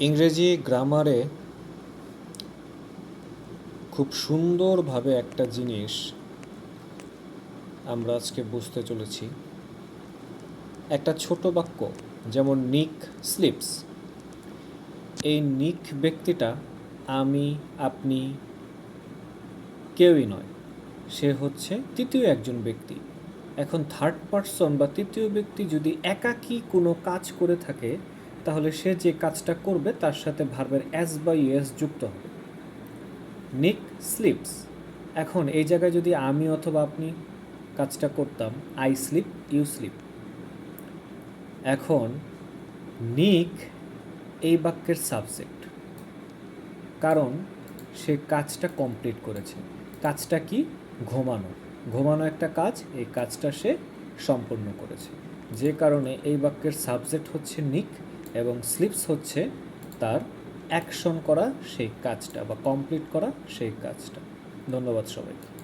ইংরেজি গ্রামারে খুব সুন্দরভাবে একটা জিনিস আমরা আজকে বুঝতে চলেছি। একটা ছোট বাক্য, যেমন নিক স্লিপস। এই নিক ব্যক্তিটা আমি, আপনি কেউই নয়, সে হচ্ছে তৃতীয় একজন ব্যক্তি। এখন থার্ড পার্সন বা তৃতীয় ব্যক্তি যদি একাকী কোনো কাজ করে থাকে তাহলে সে যে কাজটা করবে তার সাথে ভার্বের এস বা ইউএস যুক্ত হবে। নিক স্লিপস এখন এই জায়গায় যদি আমি অথবা আপনি কাজটা করতাম আই স্লিপ ইউ স্লিপ এখন নিক এই বাক্যের সাবজেক্ট কারণ সে কাজটা কমপ্লিট করেছে। কাজটা কি? ঘুমানো। ঘুমানো একটা কাজ, এই কাজটা সে সম্পূর্ণ করেছে। যে কারণে এই বাক্যের সাবজেক্ট হচ্ছে নিক এবং স্লিপস হচ্ছে তার অ্যাকশন করা সেই কাজটা বা কমপ্লিট করা সেই কাজটা। ধন্যবাদ সবাইকে।